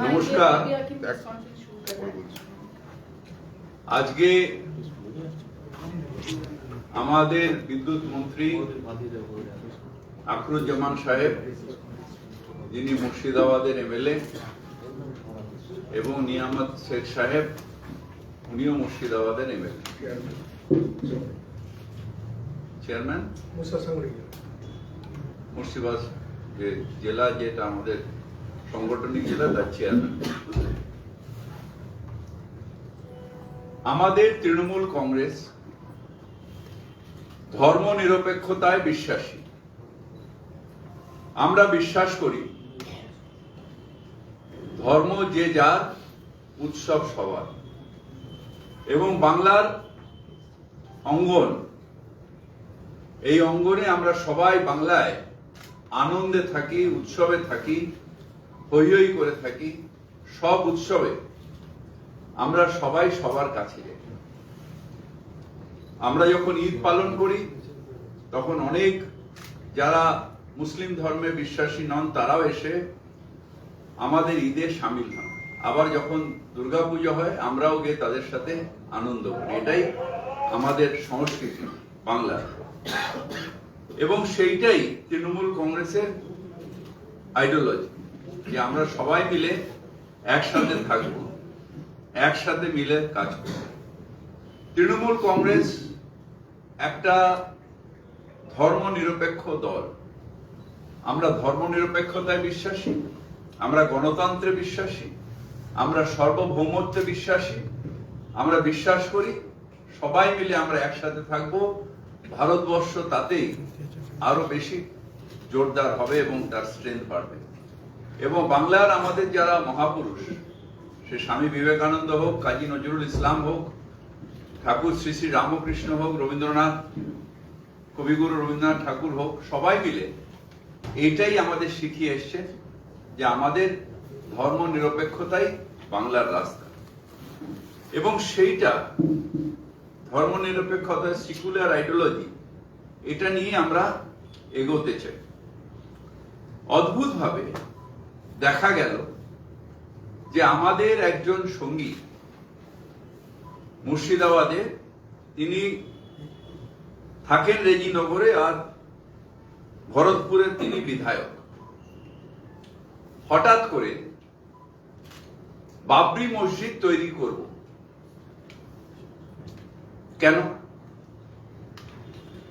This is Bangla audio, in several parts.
নমস্কার। আজকে আমাদের বিদ্যুৎ মন্ত্রী আখরুজ্জামান সাহেব যিনি মুর্শিদাবাদের এমএলএ এবং নিয়ামত শেখ সাহেব উনিও মুর্শিদাবাদের এমএলএ চেয়ারম্যান মুর্শিদাবাদ যে জেলা যেটা আমাদের সাংগঠনিক জেলা, তার চেয়ারম্যান আমাদের তৃণমূল কংগ্রেস ধর্ম নিরপেক্ষতায় বিশ্বাসী। আমরা বিশ্বাস করি, ধর্ম যে যার উৎসব সবার। এবং বাংলার অঙ্গন, এই অঙ্গনে আমরা সবাই বাংলায় আনন্দে থাকি, উৎসবে থাকি হই হই করে থাকি, সব উৎসবে আমরা সবাই সবার কাছে আমরা যখন ঈদ পালন করি, তখন অনেক যারা মুসলিম ধর্মে বিশ্বাসী নন, তারাও এসে আমাদের ঈদে সামিল হন। আবার যখন দুর্গাপুজো হয়, আমরাও গিয়ে তাদের সাথে আনন্দ করি। এটাই আমাদের সংস্কৃতি, বাংলার। এবং সেইটাই তৃণমূল কংগ্রেসের আইডিওলজি যে আমরা সবাই মিলে একসাথে থাকব, একসাথে মিলে কাজ করব। তৃণমূল কংগ্রেস একটা ধর্ম নিরপেক্ষ দল। আমরা ধর্ম নিরপেক্ষতায় বিশ্বাসী, আমরা গণতন্ত্রে বিশ্বাসী, আমরা সার্বভৌমত্বে বিশ্বাসী, আমরা বিশ্বাস করি, সবাই মিলে আমরা একসাথে থাকব ভারতবর্ষ তাতেই আরও বেশি জোরদার হবে এবং তার স্ট্রেংথ বাড়বে। এবং বাংলার আমাদের যারা মহাপুরুষ, সে স্বামী বিবেকানন্দ হোক, কাজী নজরুল ইসলাম হোক, ঠাকুর শ্রী শ্রী রামকৃষ্ণ হোক, রবীন্দ্রনাথ, কবিগুরু রবীন্দ্রনাথ ঠাকুর হোক, সবাই মিলে এইটাই আমাদের শিখিয়ে এসছে যে আমাদের ধর্ম নিরপেক্ষতাই বাংলার রাস্তা। এবং সেইটা ধর্ম নিরপেক্ষতা সিকুলার আইডিওলজি এটা নিয়ে আমরা এগোতে চাই। অদ্ভুতভাবে দেখা গেল যে আমাদের একজন সঙ্গী মুর্শিদাবাদে, তিনি থাকেন রেজিনগরে আর ভরতপুরের তিনি বিধায়ক। হঠাৎ করে বাবরি মসজিদ তৈরি করব। কেন?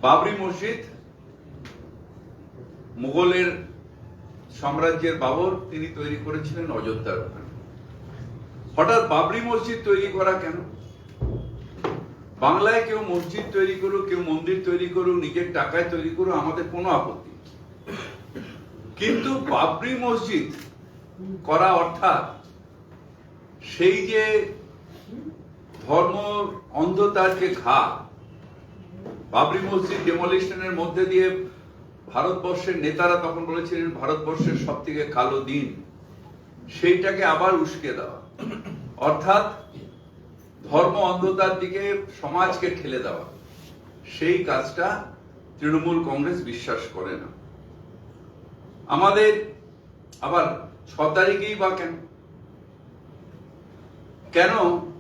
বাবরি মসজিদ মুঘলের সাম্রাজ্যের বাবর তিনি তৈরি করেছিলেন অযোধ্যার ওখানে। হঠাৎ বাবরি মসজিদ তৈরি করা কেন? বাংলায় কেউ মসজিদ তৈরি করুক, কেউ মন্দির তৈরি করুক, নিজের টাকায় তৈরি করুক, আমাদের কোনো আপত্তি। কিন্তু বাবরি মসজিদ করা অর্থাৎ সেই যে ধর্ম অন্ধতার ঘা। বাবরি মসজিদ ডেমোলিশনের মধ্যে দিয়ে ভারতবর্ষের নেতারা তখন বলেছিলেন, ভারতবর্ষের সব থেকে কালো দিন। সেইটাকে আবার উস্কে দেওয়া। অর্থাৎ ধর্ম অন্ধতার দিকে সমাজকে ঠেলে দেওয়া। সেই কাজটা তৃণমূল কংগ্রেস বিশ্বাস করে না। আমাদের আবার ছ তারিখেই বা কেন? কেন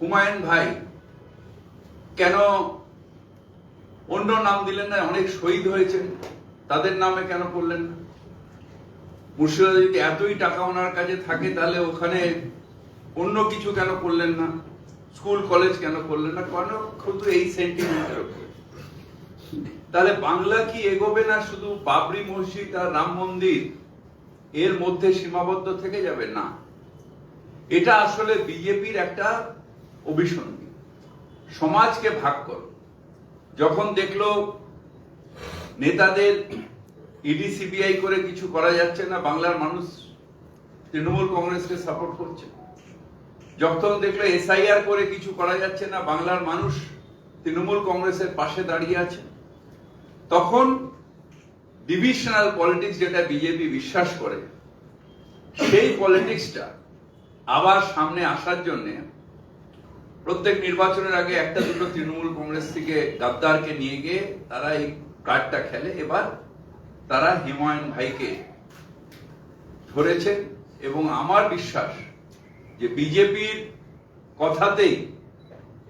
হুমায়ুন ভাই, কেন অন্য নাম দিলেন না? অনেক শহীদ হয়েছেন। তাদের নামে কেন করলেন না? মুর্শিদাবাদ যদি এতই টাকা ওনার কাছে থাকে, তাহলে ওখানে অন্য কিছু কেন করলেন না? স্কুল, কলেজ কেন করলেন না? কেন? শুধু এই সেন্টিমেন্টের তাহলে বাংলা কি এগোবে না শুধু বাবরি মসজিদ আর রাম মন্দির? এর মধ্যে সীমাবদ্ধ থেকে যাবে? না। এটা আসলে বিজেপির একটা অভিসন্ধি। সমাজকে ভাগ করো। যখন দেখল নেতাদের ইডি, সিবিআই করে কিছু করা যাচ্ছে না, বাংলার মানুষ তৃণমূল কংগ্রেসকে সাপোর্ট করছে। যখন দেখল এসআইআর করে কিছু করা যাচ্ছে না, বাংলার মানুষ তৃণমূল কংগ্রেসের পাশে দাঁড়িয়ে আছে। তখন ডিভিশনাল পলিটিক্স যেটা বিজেপি বিশ্বাস করে, সেই পলিটিক্সটা আবার সামনে আসার জন্য প্রত্যেক নির্বাচনের আগে একটা দুটো তৃণমূল কংগ্রেস থেকে গাদ্দারকে নিয়ে গিয়ে তারা এই কার্ডটা খেলে। এবার তারা হিমায়ুন ভাইকে ধরেছেন এবং আমার বিশ্বাস যে বিজেপির কথাতেই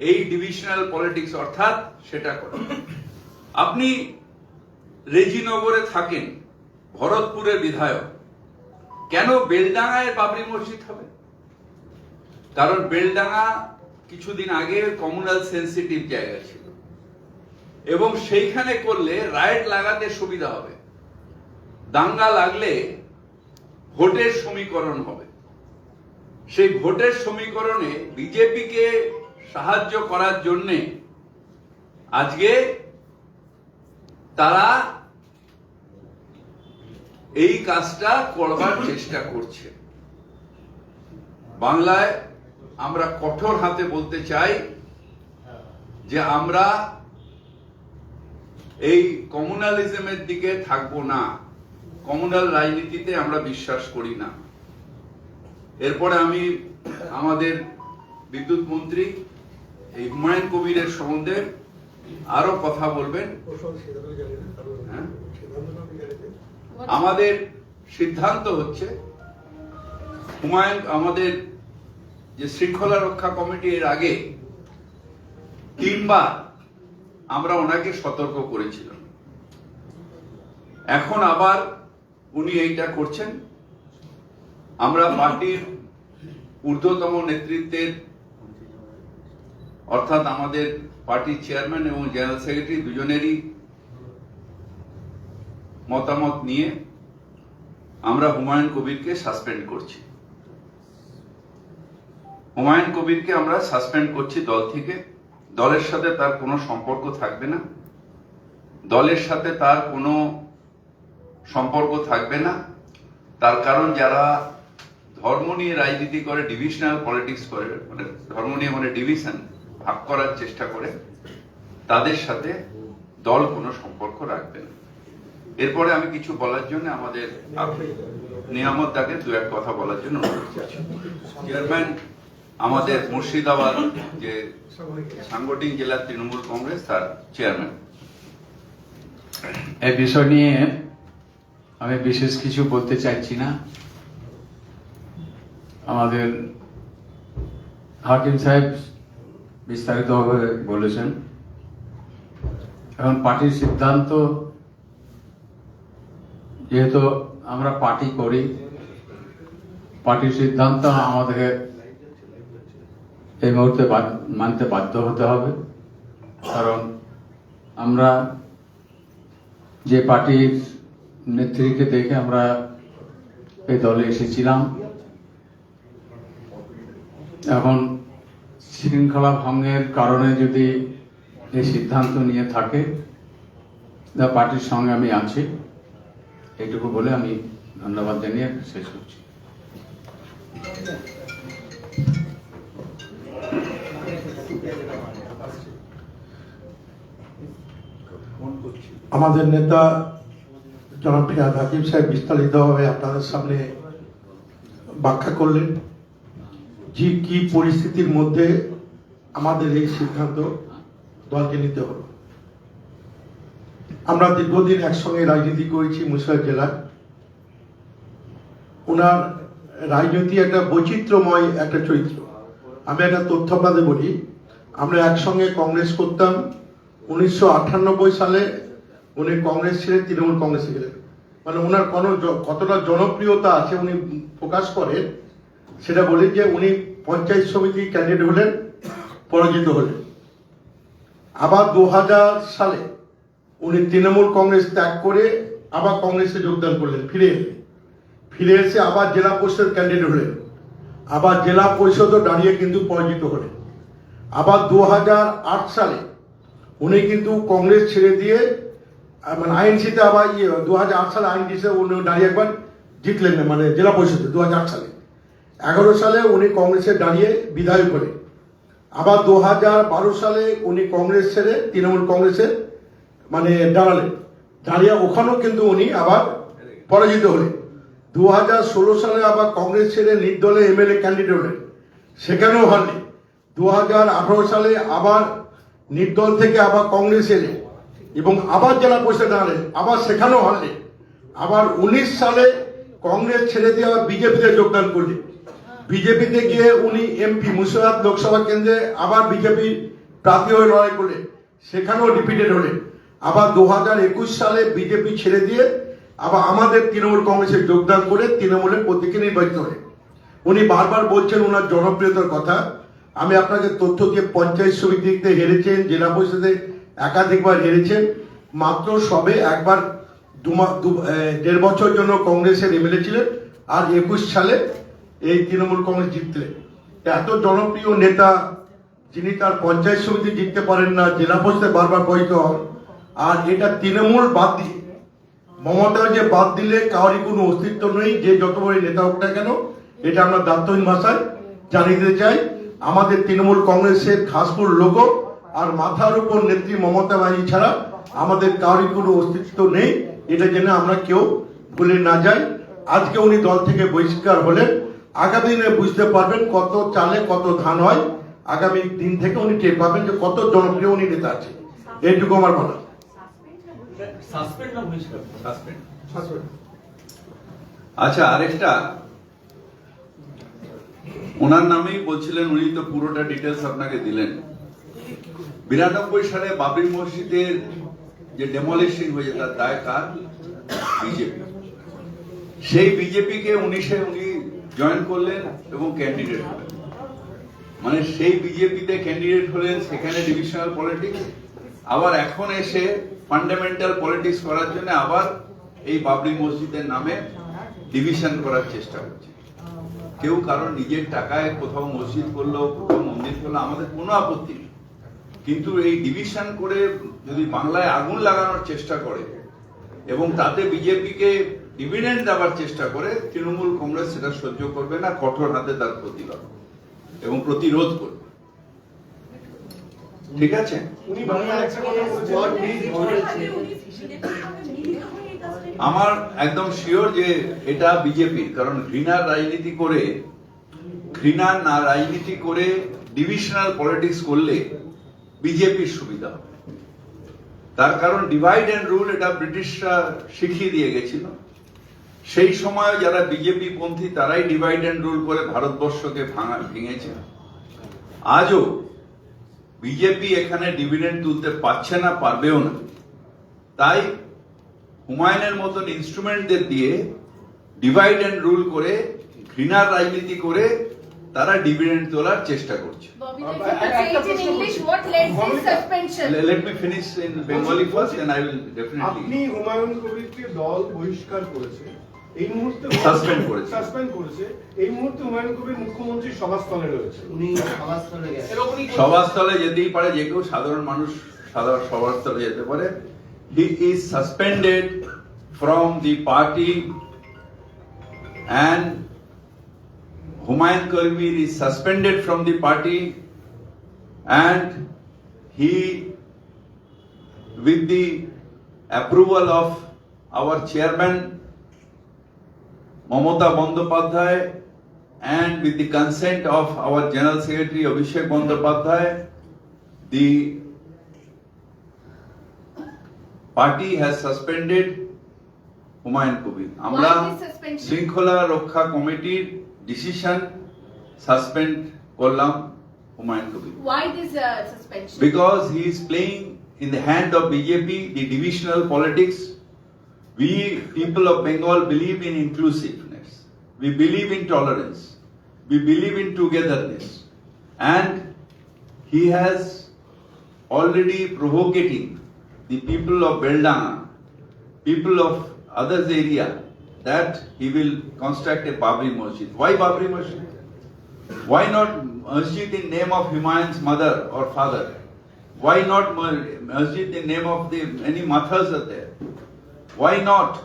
এই ডিভিশনাল পলিটিক্স অর্থাৎ সেটা করে। আপনি রেজিনগরে থাকেন, ভরতপুরের বিধায়ক, কেন বেলডাঙ্গায় বাবরি মসজিদ হবে? কারণ বেলডাঙ্গা কিছুদিন আগে কমিউনাল সেন্সিটিভ জায়গা ছিল। এবং সেইখানে করলে রাইট লাগাতে সুবিধা হবে। দাঙ্গা লাগলে ভোটের সমীকরণ হবে। সেই ভোটের সমীকরণে বিজেপিকে সাহায্য করার জন্য আজকে তারা এই কাজটা করবার চেষ্টা করছে। বাংলায় আমরা কঠোর হাতে বলতে চাই যে আমরা এই কমিউনালিজমের দিকে থাকব না। কমিউনাল রাজনীতিতে আমরা বিশ্বাস করি না। এরপরে আমি আমাদের বিদ্যুৎ মন্ত্রী এই হুমায়ুন কবিরের সম্বন্ধে আরও কথা বলবেন। হ্যাঁ? আমাদের সিদ্ধান্ত হচ্ছে হুমায়ুন, আমাদের যে শৃঙ্খলা রক্ষা কমিটি এর আগে তিনবার আমরা ওনাকে সতর্ক করেছিলাম। এখন আবার উনি এইটা করছেন। আমরা পার্টির ঊর্ধ্বতম নেতৃত্বের, অর্থাৎ আমাদের পার্টির চেয়ারম্যান এবং জেনারেল সেক্রেটারি দুজনেরই মতামত নিয়ে আমরা হুমায়ুন কবিরকে সাসপেন্ড করছি। হুমায়ুন কবিরকে আমরা সাসপেন্ড করছি দল থেকে। দলের সাথে তার কোনো সম্পর্ক থাকবে না। দলের সাথে তার কোনো সম্পর্ক থাকবে না। তার কারণ যারা ধর্ম নিয়ে রাজনীতি করে ডিভিশনাল পলিটিক্স করে মানে ধর্ম নিয়ে মানে ডিভিশন ভাগ করার চেষ্টা করে তাদের সাথে দল কোনো সম্পর্ক রাখবে না। এরপরে আমি কিছু বলার জন্য আমাদের নিয়ামত দাকে দু এক কথা বলার জন্য অনুরোধ করছি। চেয়ারম্যান আমাদের মুর্শিদাবাদ যে সাংগঠনিক জেলা তৃণমূল কংগ্রেস, তার চেয়ারম্যান এই বিষয় নিয়ে আমি বিশেষ কিছু বলতে চাইছি না। আমাদের হাকিম সাহেব বিস্তারিতভাবে বলেছেন। এখন পার্টির সিদ্ধান্ত, যেহেতু আমরা পার্টি করি, পার্টির সিদ্ধান্ত আমাদেরকে এই মুহূর্তে মানতে বাধ্য হতে হবে। কারণ আমরা যে পার্টির নেত্রীকে দেখে আমরা এই দলে এসেছিলাম, এখন শৃঙ্খলা ভঙ্গের কারণে যদি এই সিদ্ধান্ত নিয়ে থাকে তা পার্টির সঙ্গে আমি আছি। এইটুকু বলে আমি ধন্যবাদ জানিয়ে শেষ করছি। আমাদের নেতা জনপ্রিয় হাকিম সাহেব বিস্তারিতভাবে আপনাদের সামনে ব্যাখ্যা করলেন যে কি পরিস্থিতির মধ্যে আমাদের এই সিদ্ধান্ত দলকে নিতে হলো। আমরা দীর্ঘদিন একসঙ্গে রাজনীতি করেছি মুর্শিদাবাদ জেলায় ওনার রাজনীতি একটা বৈচিত্র্যময় একটা চরিত্র। আমি একটা তথ্য আপনাদের বলি আমরা একসঙ্গে কংগ্রেস করতাম। উনিশশো আটানব্বই সালে উনি কংগ্রেস ছিলেন, তৃণমূল কংগ্রেসে গেলেন। মানে ওনার কোনো কতটা জনপ্রিয়তা আছে উনি প্রকাশ করেন সেটা বলি যে উনি পঞ্চায়েত সমিতি ক্যান্ডিডেট হলেন, পরাজিত হলেন। আবার দু হাজার সালে উনি তৃণমূল কংগ্রেস ত্যাগ করে আবার কংগ্রেসে যোগদান করলেন, ফিরে এলেন। ফিরে এসে আবার জেলা পরিষদ ক্যান্ডিডেট হলেন। আবার জেলা পরিষদও দাঁড়িয়ে কিন্তু পরাজিত হলেন। আবার দু হাজার আট সালে উনি কিন্তু কংগ্রেস ছেড়ে দিয়ে মানে আইএনসিতে আবার ইয়ে দু হাজার আট সালে আইএনসিতে উনি দাঁড়িয়ে একবার জিতলেন মানে জেলা পরিষদে দু হাজার আট সালে। এগারো সালে উনি কংগ্রেসে দাঁড়িয়ে বিধায়ক হলেন। আবার দু হাজার বারো সালে উনি কংগ্রেস ছেড়ে, তৃণমূল কংগ্রেসে মানে দাঁড়ালেন। দাঁড়িয়ে ওখানেও কিন্তু উনি আবার পরাজিত হলেন। দু হাজার ষোলো সালে আবার কংগ্রেস ছেড়ে নির্দলে এমএলএ ক্যান্ডিডেট হলেন। সেখানেও হারলেন। দু হাজার আঠারো সালে আবার নির্দল থেকে আবার কংগ্রেস এলে এবং আবার জেলা পরিষদ দাঁড়ালেন আবার সেখানেও হারলেন আবার উনিশ সালে কংগ্রেস ছেড়ে দিয়ে আবার বিজেপিতে যোগদান করলেন বিজেপিতে গিয়ে উনি এমপি, মুর্শিদাবাদ লোকসভা কেন্দ্রে আবার বিজেপি প্রার্থী হয়ে লড়াই করলেন সেখানেও রিপিটেড হলেন আবার দু একুশ সালে বিজেপি ছেড়ে দিয়ে আবার আমাদের তৃণমূল কংগ্রেসে যোগদান করে তৃণমূলের প্রতীকে নির্বাচিত হলেন উনি বারবার বলছেন ওনার জনপ্রিয়তার কথা। আমি আপনাকে তথ্য দিয়ে পঞ্চায়েত সমিতিতে হেরেছেন, জেলা পরিষদে একাধিকবার হেরেছেন। মাত্র সবে একবার দেড় বছর জন্য কংগ্রেসের এমএলএ ছিলেন আর একুশ সালে এই তৃণমূল কংগ্রেস জিতলেন। এত জনপ্রিয় নেতা যিনি তার পঞ্চায়েত সমিতি জিততে পারেন না, জেলা পরিষদে বারবার পরিচিত হন, আর এটা তৃণমূল বাদ দিয়ে মমতা যে বাদ দিলে কারোরই কোনো অস্তিত্ব নেই, যে যত বড় নেতা হোক না কেন, এটা আমরা দায়িত্বহীন ভাষায় জানিয়ে দিতে চাই। আমাদের তৃণমূল কংগ্রেসের ঘাসপুর লোগো আর মাথার উপর নেত্রী মমতা ব্যানার্জি ছাড়া আমাদের কারোরই কোনো অস্তিত্ব নেই। এটা জেনে আমরা কেউ ভুলে না যাই। আজকে উনি দল থেকে বহিষ্কার হলেন। আগামী দিনে বুঝতে পারবেন কত চালে কত ধান হয়। আগামী দিন থেকে উনি টের পাবেন যে কত জনপ্রিয় উনি নেতা আছে এইটুকু আমার বলা সাসপেন্ড না বহিষ্কার? সাসপেন্ড। আচ্ছা আরেকটা ওনার নামেই বলছিলেন, উনি তো পুরোটা ডিটেলস আপনাকে দিলেন। বিরানব্বই সালে বাবরি মসজিদের যে ডেমলিশন হয়েছে, তার দায় কার? বিজেপি। সেই বিজেপিকে উনিশে উনি জয়েন করলেন এবং ক্যান্ডিডেট হলেন। মানে সেই বিজেপিতে ক্যান্ডিডেট হলেন সেখানে ডিভিশনাল পলিটিক্স আবার এখন এসে ফান্ডামেন্টাল পলিটিক্স করার জন্য আবার এই বাবরি মসজিদের নামে ডিভিশন করার চেষ্টা করছে কেউ কারণ নিজের টাকায় কোথাও মসজিদ করল কোথাও মন্দির করল আমাদের কোনো আপত্তি নেই কিন্তু এই ডিভিশন করে যদি বাংলায় আগুন লাগানোর চেষ্টা করে এবং তাতে বিজেপিকে ডিভিডেন্ড দেওয়ার চেষ্টা করে তৃণমূল কংগ্রেস সেটা সহ্য করবে না কঠোর হাতে তার প্রতিবাদ এবং প্রতিরোধ করবে ঠিক আছে উনি একটা কথা বলেছেন আমার একদম শিওর যে এটা বিজেপি কারণ ঘৃণার রাজনীতি করে ঘৃণার না রাজনীতি করে ডিভিশনাল পলিটিক্স করলে বিজেপির সুবিধা হবে। তার কারণ ডিভাইড এন্ড রুল এটা ব্রিটিশরা শিখিয়ে দিয়ে গেছিল। সেই সময় যারা বিজেপি পন্থী, তারাই ডিভাইড এন্ড রুল করে ভারতবর্ষকে ভাঙা, ভেঙেছে। আজও বিজেপি এখানে ডিভিডেন্ড তুলতে পারছে না, পারবেও না। তাই হুমায়ুনের মতন ইনস্ট্রুমেন্টদের দিয়ে ডিভাইড এন্ড রুল করে ঘৃণার রাজনীতি করে তারা ডিভিডেন্ড তোলার চেষ্টা করছে? Let me finish in Bengali first and I will আপনি হুমায়ুন কবিরকে দল বহিষ্কার করেছে এই মুহূর্তে Suspend করেছে। সাসপেন্ড করেছে। এই মুহূর্তে হুমায়ুন কবির মুখ্যমন্ত্রীর সভাস্থলে রয়েছে। উনি গেছেন। সভাস্থলে যেতেই পারে যে কেউ সাধারণ মানুষ সাধারণ সভাস্থলে যেতে পারে। He is suspended from the party and Humayun Kabir is suspended from the party and he with the approval of our chairman Mamata Bandyopadhyay and with the consent of our General Secretary Abhishek Bandyopadhyay, the party has suspended Humayun Kabir আমরা Why this suspension? শৃঙ্খলা রক্ষা কমিটির ডিসিশন সাসপেন্ড করলাম Humayun Kabir Why this uh, suspension? because he is playing in the hand of BJP, the divisional politics. We, people of Bengal, believe in inclusiveness. We believe in tolerance. We believe in togetherness. And he has already provocating the people of Beldana, people of others area, that he will construct a Babri Masjid. Why Babri Masjid? Why not masjid in name of Humayun's mother or father? Why not ma- masjid in name of the many mathas are there? Why not?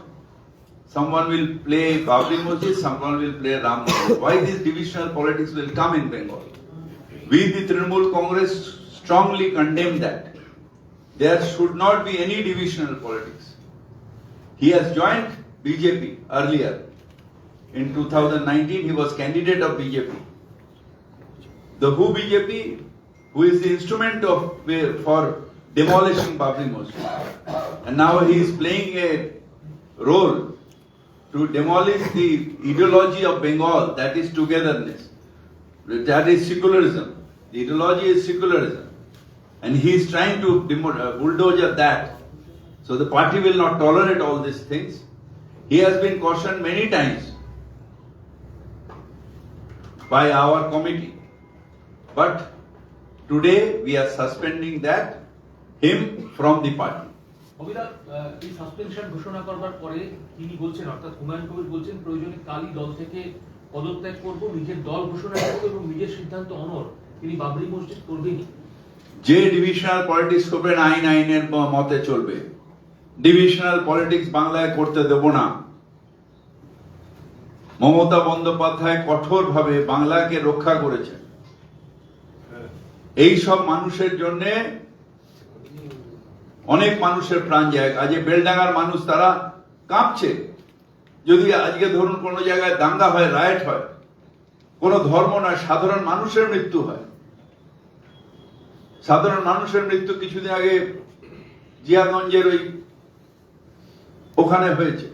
Someone will play Babri Masjid, someone will play Ram Masjid. Why this divisional politics will come in Bengal? We, the Trinamool Congress, strongly condemn that. There should not be any divisional politics. He has joined BJP earlier. In 2019, he was candidate of BJP. The who BJP, who is the instrument of for demolishing Babri Masjid, and now he is playing a role to demolish the ideology of Bengal, that is togetherness, that is secularism. The ideology is secularism. And he is trying to uh, bulldoze that. So the party will not tolerate all these things. He has been cautioned many times by our committee. But today we are suspending that him from the party. অভিদা এই সাসপেনশন ঘোষণা করবার পরে তিনি বলছেন অর্থাৎ হুমায়ুন কবির বলছেন প্রয়োজনে কালই দল থেকে পদত্যাগ করব নিজের দল ঘোষণা করব এবং নিজের সিদ্ধান্ত অনর তিনি বাবরি মসজিদ করবেনই যে ডিভিশনাল পলিটিক্স করবেন আইন আইনের মতে চলবে। ডিভিশনাল পলিটিক্স বাংলায় করতে দেব না। মমতা বন্দ্যোপাধ্যায় কঠোরভাবে বাংলাকে রক্ষা করেছেন। এই সব মানুষের জন্য অনেক মানুষের প্রাণ যায়। আজকে বেলডাঙ্গার মানুষ তারা কাঁপছে। যদি আজকে ধরুন কোনো জায়গায় দাঙ্গা হয় রায়ট হয়, কোন ধর্ম নয়, সাধারণ মানুষের মৃত্যু হয়। সাধারণ মানুষের মৃত্যু কিছুদিন আগে জিয়াগঞ্জের ওই ওখানে হয়েছে।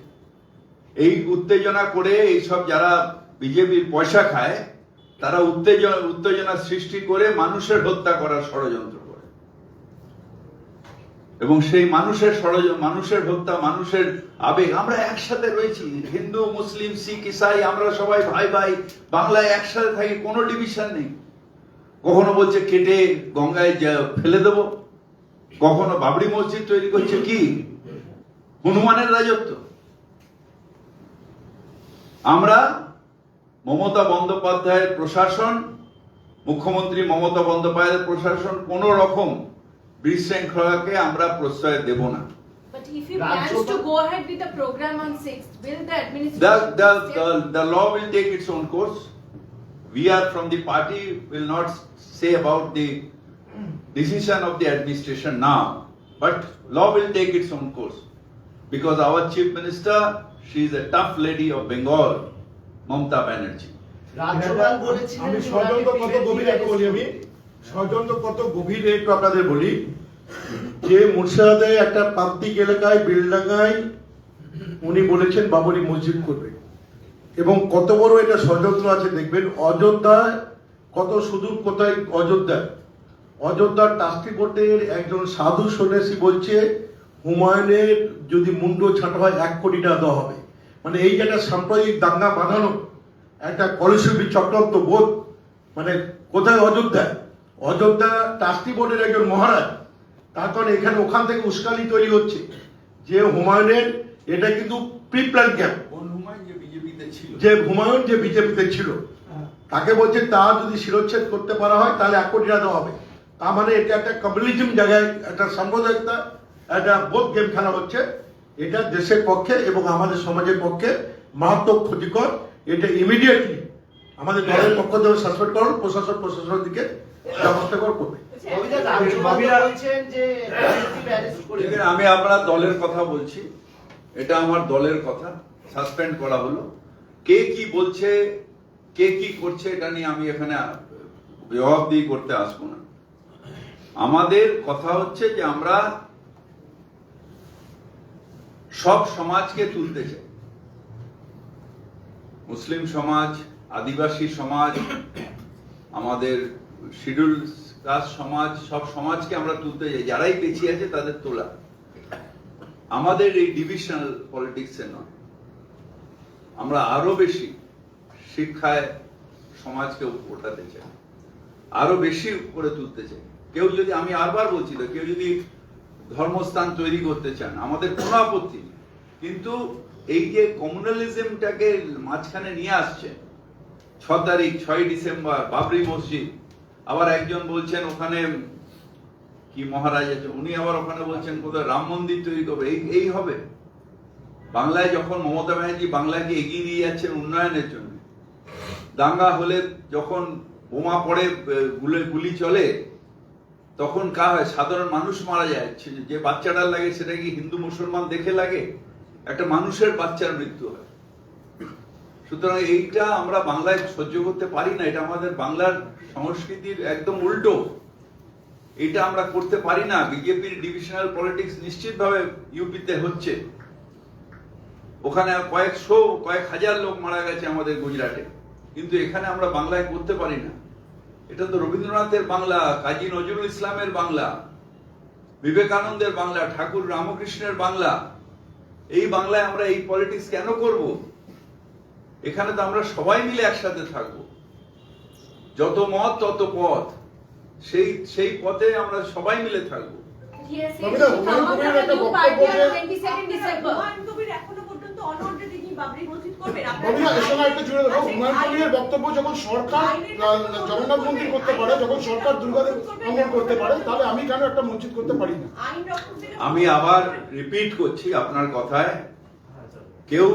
এই উত্তেজনা করে এইসব যারা বিজেপির পয়সা খায়, তারা উত্তেজনা উত্তেজনা সৃষ্টি করে মানুষের হত্যা করার ষড়যন্ত্র করে। এবং সেই মানুষের ষড়যন্ত্র মানুষের হত্যা, মানুষের আবেগ, আমরা একসাথে রয়েছি। হিন্দু, মুসলিম, শিখ, ইসাই, আমরা সবাই ভাই ভাই বাংলায় একসাথে থাকি, কোনো ডিভিশন নেই। কখনো বলছে কেটে গঙ্গায় ফেলে দেব? কখনো বাবরি মসজিদ তৈরি করছে কি? হনুমানের রাজত্ব। আমরা মমতা বন্দ্যোপাধ্যায়ের প্রশাসন মুখ্যমন্ত্রী মমতা বন্দ্যোপাধ্যায়ের প্রশাসন কোন রকম বিশৃঙ্খলাকে আমরা প্রশ্রয় দেব না। But if he plans to go ahead with the program on 6th, will the The, the, the, the law will take its own course. We are from the party, will not say about the decision of the administration now. But law will take its own course. Because our chief minister, she is a tough lady of Bengal, Mamta Banerjee. আমি ষড়যন্ত্র কত গভীর একটু বলি আমি ষড়যন্ত্র কত গভীর একটু আপনাদের বলি যে মুর্শিদাবাদে একটা প্রান্তিক এলাকায় বেলডাঙ্গায় উনি বলেছেন বাবরি মসজিদ করবে এবং কত বড় এটা ষড়যন্ত্র আছে দেখবেন অযোধ্যায় কত সুদূর কোথায় অযোধ্যা? অযোধ্যার ট্রাস্টি বোর্ডের একজন সাধু সন্ন্যাসী বলছে, হুমায়ুনের যদি মুন্ড ছাঁটা হয়, এক কোটি টাকা দেওয়া হবে। মানে এই একটা সাম্প্রদায়িক দাঙ্গা বাঁধানো, একটা কলসবী চক্রান্ত বোধ মানে কোথায় অযোধ্যায় অযোধ্যা ট্রাস্টি বোর্ডের একজন মহারাজ, তার কারণে এখানে ওখান থেকে উস্কানি তৈরি হচ্ছে যে হুমায়ুনের, এটা কিন্তু প্রি প্ল্যান ক্যাম্প যে হুমায়ুন যে বিজেপিতে ছিল তাকে বলছে তা যদি শিরোচ্ছেদ করতে পারা হয় তাহলে এক কোটি টাকা হবে। তার মানে এটা একটা কমিউনিজম জায়গায় একটা সাম্প্রদায়িকতা একটা বোধ গেম খেলা হচ্ছে। এটা দেশের পক্ষে এবং আমাদের সমাজের পক্ষে মারাত্মক ক্ষতিকর। এটা ইমিডিয়েটলি আমাদের দলের পক্ষ থেকে সাসপেন্ড করুন প্রশাসন প্রশাসনের দিকে ব্যবস্থা করবে। এখানে আমি আপনার দলের কথা বলছি। এটা আমার দলের কথা। সাসপেন্ড করা হলো। কে কি বলছে, কে কি করছে, এটা নিয়ে আমি এখানে জবাবদিহি করতে আসব না। আমাদের কথা হচ্ছে যে আমরা সব সমাজকে তুলতে চাই। মুসলিম সমাজ, আদিবাসী সমাজ, আমাদের শিডিউল কাস্ট সমাজ, সব সমাজকে আমরা তুলতে চাই। যারাই বেঁচে আছে তাদের তোলা। আমাদের এই ডিভিশনাল পলিটিক্সে নয়। আমরা আরও বেশি শিক্ষায় সমাজকে ওঠাতে চাই, আরও বেশি করে তুলতে চাই। কেউ যদি, আমি আরবার বলছি তো, কেউ যদি ধর্মস্থান তৈরি করতে চান, আমাদের কোনো আপত্তি কিন্তু এই যে কমিউনালিজমটাকে মাঝখানে নিয়ে আসছে ছ তারিখ, ছয় ডিসেম্বর, বাবরি মসজিদ, আবার একজন বলছেন ওখানে, কি মহারাজ আছে, উনি আবার ওখানে বলছেন কোথায়, রাম মন্দির তৈরি করবে, এই এই হবে। বাংলায় যখন মমতা ব্যানার্জি বাংলাকে এগিয়ে নিয়ে যাচ্ছেন উন্নয়নের জন্য, দাঙ্গা হলে যখন বোমা পড়ে গুলি গুলি চলে, তখন কা হয় সাধারণ মানুষ মারা যায়। যে বাচ্চাটার লাগে সেটা কি হিন্দু মুসলমান দেখে লাগে? একটা মানুষের বাচ্চার মৃত্যু হয়। সুতরাং এইটা আমরা বাংলায় সহ্য করতে পারি না। এটা আমাদের বাংলার সংস্কৃতির একদম উল্টো। এটা আমরা করতে পারি না। বিজেপির ডিভিশনাল পলিটিক্স নিশ্চিতভাবে ইউপিতে হচ্ছে। ওখানে কয়েকশো কয়েক হাজার লোক মারা গেছে আমাদের গুজরাটে। কিন্তু এখানে আমরা বাংলায় করতে পারি না। এটা তো রবীন্দ্রনাথের বাংলা কাজী নজরুল ইসলামের বাংলা বিবেকানন্দের বাংলা ঠাকুর রামকৃষ্ণের বাংলা। এই বাংলায় আমরা এই পলিটিক্স কেন করব? এখানে তো আমরা সবাই মিলে একসাথে থাকব। যত মত তত পথ। সেই সেই পথে আমরা সবাই মিলে থাকব। বক্তব্য on যে- 22nd December. হুমায়ুন কবির এখনও পর্যন্ত অনর্ডে তিনি বাবরি মসজিদ করবেন আপনারা ববিতা এর সঙ্গে একটা জুড়ে দেবো আচ্ছা, হুমায়ুন আইন- কবিরের বক্তব্য যখন সরকার জগন্নাথ মন্দির করতে পারে যখন সরকার দুর্গাদেব মন্দির করতে পারে তাহলে আমি কেন একটা মসজিদ করতে পারি না? আইন রক্ষক থেকে আমি আবার রিপিট করছি আপনার কথায়। কেউ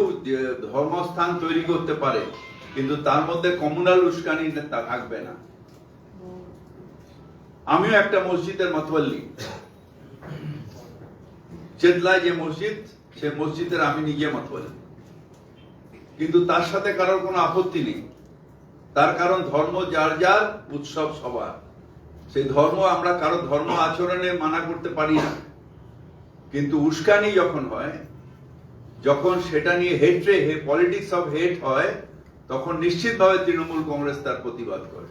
ধর্মস্থান তৈরি করতে পারে কিন্তু তার মধ্যে কমিউনাল উস্কানি থাকবে না। আমিও একটা মসজিদের মতওয়াল্লি চেতলায় যে মসজিদ সে মসজিদের আমি নিজে মতওয়াল্লি কিন্তু তার সাথে কারোর কোনো আপত্তি নেই। তার কারণ ধর্ম যার যার উৎসব সবার। সেই ধর্ম আমরা কারও ধর্ম আচরণে মানা করতে পারি না। কিন্তু উস্কানি যখন হয় যখন সেটা নিয়ে হেট্রে পলিটিক্স অফ হেট হয় তখন নিশ্চিতভাবে তৃণমূল কংগ্রেস তার প্রতিবাদ করে।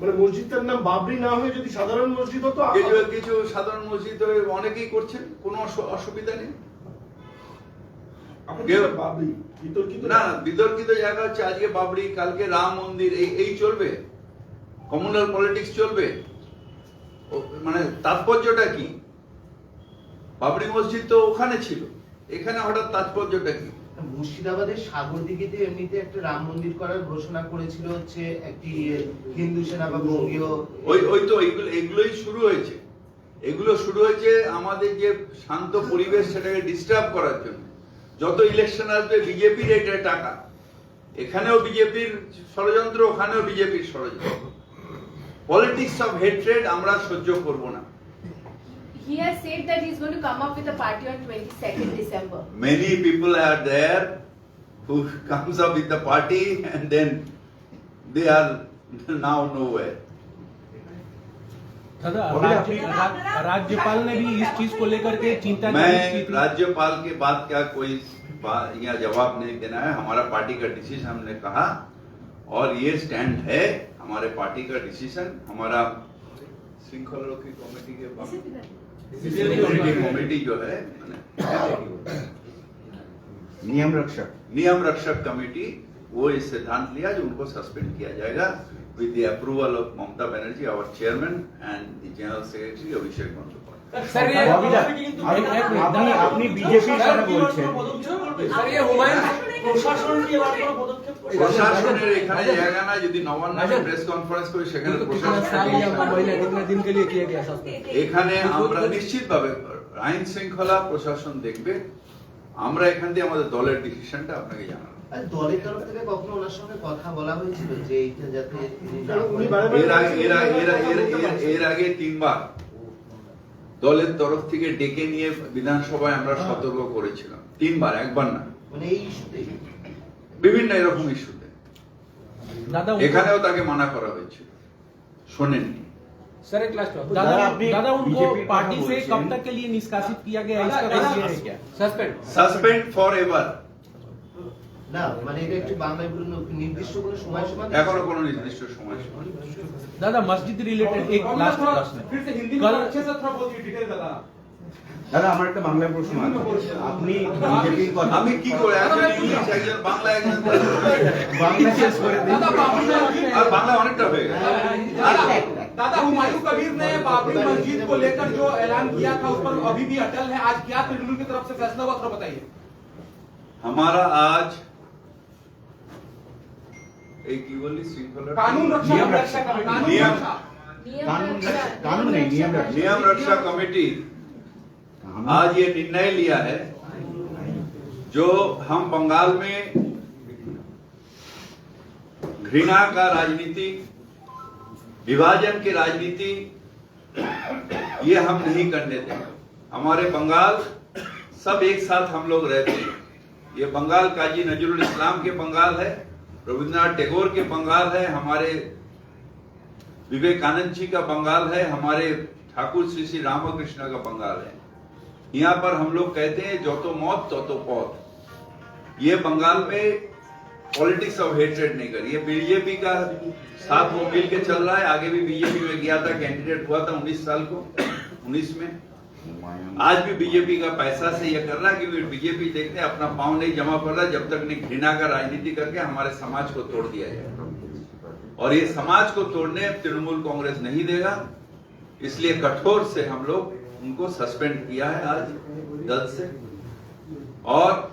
মানে মসজিদটার নাম বাবরি না হয়ে যদি সাধারণ মসজিদ হতো কিছু কিছু সাধারণ মসজিদ হয়ে অনেকেই করছেন কোনো অসুবিধা নেই। বিতর্কিত না বিতর্কিত জায়গা হচ্ছে আজকে বাবরি কালকে রাম মন্দির এই এই চলবে? কমিউনাল পলিটিক্স চলবে? মানে তাৎপর্যটা কি? বাবরি মসজিদ তো ওখানে ছিল। এখানে হঠাৎ তাৎপর্যটা কি? মুর্শিদাবাদের সাগর দিঘিতে এমনিতে একটা রাম মন্দির করার ঘোষণা করেছিল হচ্ছে একটি হিন্দু সেনা বা বঙ্গীয় ওই ওই তো এইগুলো এগুলোই শুরু হয়েছে। এগুলো শুরু হয়েছে আমাদের যে শান্ত পরিবেশ সেটাকে ডিস্টার্ব করার জন্য। যত ইলেকশন আসবে বিজেপির এটা টাকা এখানেও বিজেপির ষড়যন্ত্র ওখানেও বিজেপির ষড়যন্ত্র পলিটিক্স অফ হেট্রেড আমরা সহ্য করব না He has said that he's going to come up with a party on 22nd December. many people are there who comes up with the party and then they are now nowhere राज्यपाल ने भी इस चीज़ को लेकर के चिंता मैं राज्यपाल के बाद क्या कोई यहाँ जवाब नहीं देना है? हमारा पार्टी का डिसीज़न हमने कहा और ये स्टैंड है हमारे पार्टी का डिसीज़न हमारा श्रृंखला की कमेटी के कमेटी कमेटी जो है नियम रक्षक। नियम रक्षक कमेटी वो इस सिद्धांत लिया जो उनको सस्पेंड किया जाएगा। with the approval of Mamta Banerjee, our chairman, and the general secretary Abhishek Bandopal. এখানে জায়গা না যদি আইন শৃঙ্খলা প্রশাসন দেখবে আমরা এখান থেকে আমাদের দলের ডিসিশনটা আপনাকে জানাব। দলের তরফ থেকে কখনো ওনার সঙ্গে কথা বলা হয়েছিল যে এইটা যাতে তিনি না উনি করেন? বারে- এর আগে এর আগে এর আগে- এর- এর- এর আগে তিনবার দলের তরফ থেকে ডেকে নিয়ে বিধানসভায় আমরা সতর্ক করেছিলাম। তিনবার একবার না। মানে এই বিভিন্ন এরকম ইস্যুতে। এখানেও তাকে মানা করা হয়েছিল। শোনেননি। सर एक लास्ट दादा दादा उनको पार्टी से कब तक के लिए निष्कासित किया गया? इसका है क्या सस्पेंड सस्पेंड फॉर एवर না মানে এটা একটু বাংলায় বলুন নির্দিষ্ট কোনো সময়সীমা এখনও কোনো নির্দিষ্ট সময়সীমা দাদা মসজিদ রিলেটেড এক লাস্ট প্রশ্ন কাল अच्छे से थोड़ा बहुत डिटेल দাদা। দাদা আমার একটা বাংলা প্রশ্ন আছে। আপনি বিজেপির কথা আমি কি করে একজন ইংলিশ একজন বাংলা একজন বাংলা শেষ করে দিন। আর বাংলা অনেকটা হয়ে গেছে। दादा हुमायूं कबीर ने बाबरी मस्जिद को लेकर जो ऐलान किया था उस पर अभी भी अटल है आज क्या तृणमूल की तरफ़ से फैसला हुआ थोड़ा बताइए हमारा आज एक श्रृंखला कानून रक्षा नियम रक्षा। कानून नियम। रक्षा नियम रक्षा- कमेटी आज ये निर्णय लिया है जो हम बंगाल में घृणा का राजनीति विभाजन की राजनीति ये हम नहीं करने देंगे। हमारे बंगाल सब एक साथ हम लोग रहते हैं। ये बंगाल काजी नजरुल इस्लाम के बंगाल है, रविन्द्रनाथ टैगोर के बंगाल है, हमारे विवेकानंद जी का बंगाल है, हमारे ठाकुर श्री श्री रामकृष्ण का बंगाल है। यहाँ पर हम लोग कहते हैं जो तो मौत तो तो पौत। ये बंगाल में पॉलिटिक्स ऑफ़ हेट्रेड नहीं कर। ये बीजेपी का साथ वो मिल के चल रहा है। आगे भी बीजेपी में गया था कैंडिडेट हुआ था 19 साल को 19 में। आज भी बीजेपी का पैसा से यह कर रहा है क्योंकि बीजेपी देखते हैं, अपना पाँव नहीं जमा कर रहा, जब तक नहीं घृणा का राजनीति करके हमारे समाज को तोड़ दिया जाए। और ये समाज को तोड़ने तृणमूल कांग्रेस नहीं देगा, इसलिए कठोर से हम लोग उनको सस्पेंड किया है आज, दल से। और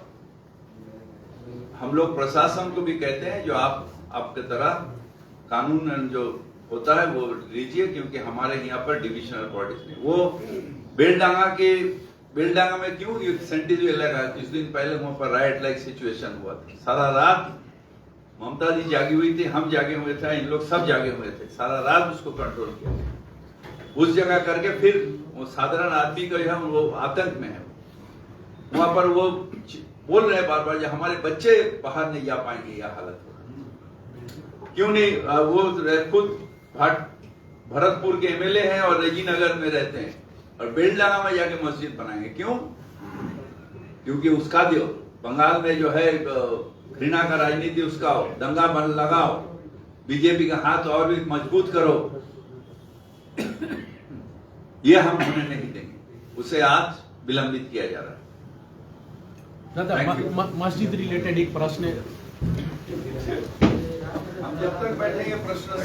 हम लोग प्रशासन को भी कहते हैं, जो आप, आपके तरह कानून जो होता है, वो लीजिए, क्योंकि हमारे यहाँ पर डिविजनल पॉलिटिक्स नहीं। वो बेलडांगा के, बेलडांगा में क्यों सेंटिनरी लगा? कुछ दिन पहले वहाँ पर राइट लाइक सिचुएशन हुआ था। सारा रात ममता जी जागी हुई थी, हम जागे हुए थे, इन लोग सब जागे हुए थे। सारा रात उसको कंट्रोल किया। उस जगह करके फिर वो साधारण आदमी का जो है वो आतंक में है। वहाँ पर वो बोल रहे हैं बार बार हमारे बच्चे बाहर नहीं जा पाएँगे, यह हालत क्यों नहीं? वो खुद भरतपुर के एमएलए हैं और रज़ी नगर में रहते हैं। और बेलडांगा में जाके मस्जिद बनाएँगे। क्यों? क्योंकि उसका जो, बंगाल में जो है घृणा का राजनीति उसका हो, दंगा बन लगाओ। बीजेपी का हाथ और भी मज़बूत करो। ये हम होने नहीं देंगे। उसे आज विलंबित किया जा रहा है। दादा मस्जिद रिलेटेड एक प्रश्न हम जब तक बैठेंगे प्रश्न